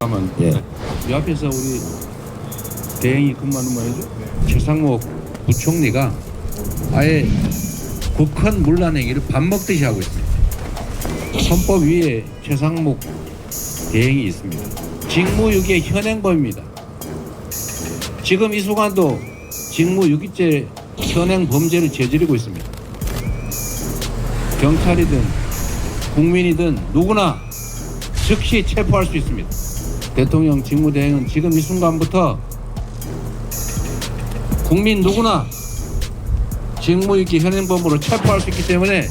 잠깐만. 예. 이 앞에서 우리 대행이 근무하는 말이죠. 최상목 부총리가 아예 국헌 문란 행위를 밥 먹듯이 하고 있습니다. 헌법 위에 최상목 대행이 있습니다. 직무유기의 현행범입니다. 지금 이 순간도 직무유기죄 현행 범죄를 저지르고 있습니다. 경찰이든 국민이든 누구나 즉시 체포할 수 있습니다. 대통령 직무대행은 지금 이 순간부터 국민 누구나 직무유기 현행범으로 체포할 수 있기 때문에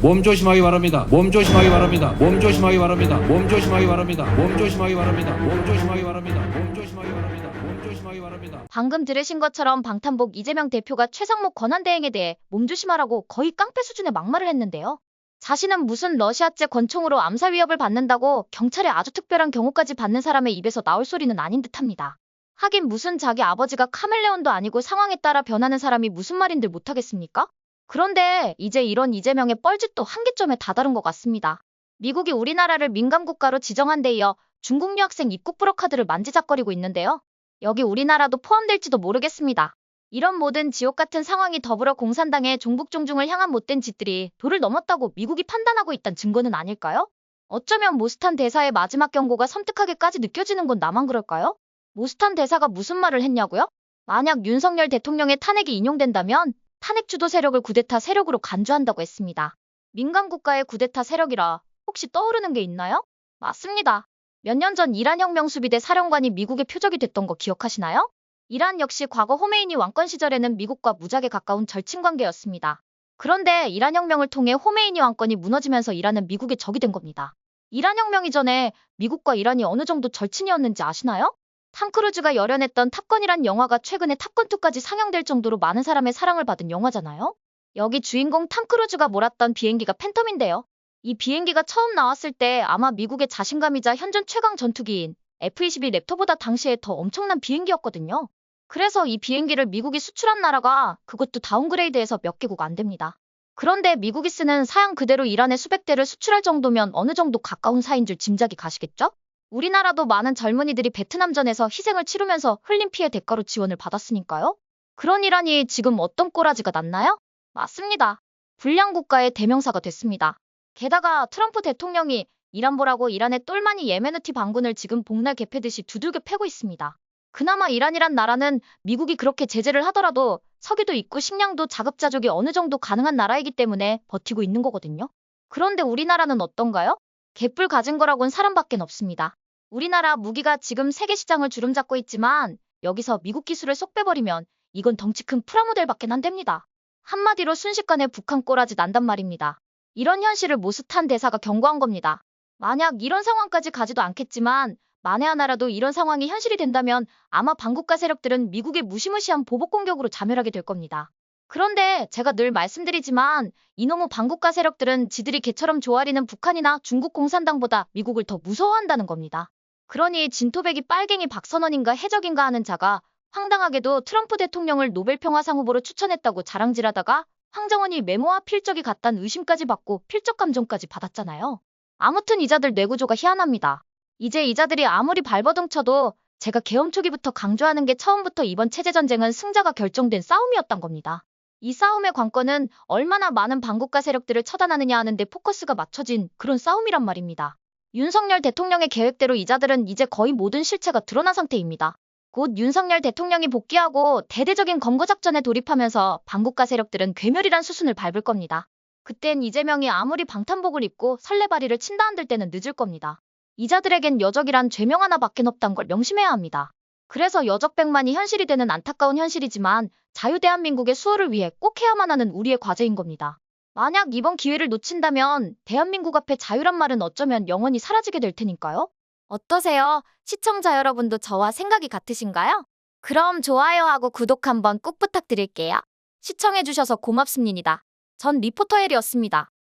몸 조심하기 바랍니다. 몸 조심하기 바랍니다. 몸 조심하기 바랍니다. 몸 조심하기 바랍니다. 몸 조심하기 바랍니다. 몸 조심하기 바랍니다. 몸 조심하기 바랍니다. 몸 조심하기 바랍니다. 방금 들으신 것처럼 방탄복 이재명 대표가 최상목 권한대행에 대해 몸조심하라고 거의 깡패 수준의 막말을 했는데요. 자신은 무슨 러시아제 권총으로 암살 위협을 받는다고 경찰의 아주 특별한 경우까지 받는 사람의 입에서 나올 소리는 아닌 듯합니다. 하긴 무슨 자기 아버지가 카멜레온도 아니고 상황에 따라 변하는 사람이 무슨 말인들 못하겠습니까? 그런데 이제 이런 이재명의 뻘짓도 한계점에 다다른 것 같습니다. 미국이 우리나라를 민감국가로 지정한 데 이어 중국 유학생 입국 브로카드를 만지작거리고 있는데요. 여기 우리나라도 포함될지도 모르겠습니다. 이런 모든 지옥 같은 상황이 더불어 공산당의 종북종중을 향한 못된 짓들이 도를 넘었다고 미국이 판단하고 있단 증거는 아닐까요? 어쩌면 모스탄 대사의 마지막 경고가 섬뜩하게까지 느껴지는 건 나만 그럴까요? 모스탄 대사가 무슨 말을 했냐고요? 만약 윤석열 대통령의 탄핵이 인용된다면 탄핵 주도 세력을 쿠데타 세력으로 간주한다고 했습니다. 민간 국가의 쿠데타 세력이라 혹시 떠오르는 게 있나요? 맞습니다. 몇 년 전 이란 혁명 수비대 사령관이 미국의 표적이 됐던 거 기억하시나요? 이란 역시 과거 호메이니 왕권 시절에는 미국과 무작에 가까운 절친 관계였습니다. 그런데 이란 혁명을 통해 호메이니 왕권이 무너지면서 이란은 미국의 적이 된 겁니다. 이란 혁명 이전에 미국과 이란이 어느 정도 절친이었는지 아시나요? 탐 크루즈가 열연했던 탑건이란 영화가 최근에 탑건2까지 상영될 정도로 많은 사람의 사랑을 받은 영화잖아요. 여기 주인공 탐 크루즈가 몰았던 비행기가 팬텀인데요. 이 비행기가 처음 나왔을 때 아마 미국의 자신감이자 현존 최강 전투기인 F-22 랩터보다 당시에 더 엄청난 비행기였거든요. 그래서 이 비행기를 미국이 수출한 나라가 그것도 다운그레이드해서 몇 개국 안 됩니다. 그런데 미국이 쓰는 사양 그대로 이란에 수백 대를 수출할 정도면 어느 정도 가까운 사이인 줄 짐작이 가시겠죠? 우리나라도 많은 젊은이들이 베트남전에서 희생을 치르면서 흘린 피해 대가로 지원을 받았으니까요. 그런 이란이 지금 어떤 꼬라지가 났나요? 맞습니다. 불량 국가의 대명사가 됐습니다. 게다가 트럼프 대통령이 이란 보라고 이란의 똘마니 예멘후티 반군을 지금 복날 개패듯이 두들겨 패고 있습니다. 그나마 이란이란 나라는 미국이 그렇게 제재를 하더라도 석유도 있고 식량도 자급자족이 어느 정도 가능한 나라이기 때문에 버티고 있는 거거든요. 그런데 우리나라는 어떤가요? 개뿔 가진 거라곤 사람밖엔 없습니다. 우리나라 무기가 지금 세계 시장을 주름잡고 있지만 여기서 미국 기술을 쏙 빼버리면 이건 덩치 큰 프라모델밖엔 안 됩니다. 한마디로 순식간에 북한 꼬라지 난단 말입니다. 이런 현실을 모스탄 대사가 경고한 겁니다. 만약 이런 상황까지 가지도 않겠지만 만에 하나라도 이런 상황이 현실이 된다면 아마 반국가 세력들은 미국의 무시무시한 보복 공격으로 자멸하게 될 겁니다. 그런데 제가 늘 말씀드리지만 이놈의 반국가 세력들은 지들이 개처럼 조아리는 북한이나 중국 공산당보다 미국을 더 무서워한다는 겁니다. 그러니 진토백이 빨갱이 박선원인가 해적인가 하는 자가 황당하게도 트럼프 대통령을 노벨 평화상 후보로 추천했다고 자랑질하다가 황정원이 메모와 필적이 같다는 의심까지 받고 필적 감정까지 받았잖아요. 아무튼 이자들 뇌구조가 희한합니다. 이제 이자들이 아무리 발버둥 쳐도 제가 계엄 초기부터 강조하는 게 처음부터 이번 체제전쟁은 승자가 결정된 싸움이었단 겁니다. 이 싸움의 관건은 얼마나 많은 반국가 세력들을 처단하느냐 하는데 포커스가 맞춰진 그런 싸움이란 말입니다. 윤석열 대통령의 계획대로 이자들은 이제 거의 모든 실체가 드러난 상태입니다. 곧 윤석열 대통령이 복귀하고 대대적인 검거작전에 돌입하면서 반국가 세력들은 괴멸이란 수순을 밟을 겁니다. 그땐 이재명이 아무리 방탄복을 입고 설레발이를 친다 한들 때는 늦을 겁니다. 이자들에겐 여적이란 죄명 하나밖엔 없단 걸 명심해야 합니다. 그래서 여적백만이 현실이 되는 안타까운 현실이지만 자유대한민국의 수호를 위해 꼭 해야만 하는 우리의 과제인 겁니다. 만약 이번 기회를 놓친다면 대한민국 앞에 자유란 말은 어쩌면 영원히 사라지게 될 테니까요. 어떠세요? 시청자 여러분도 저와 생각이 같으신가요? 그럼 좋아요하고 구독 한번 꼭 부탁드릴게요. 시청해주셔서 고맙습니다. 전 리포터 헬이었습니다.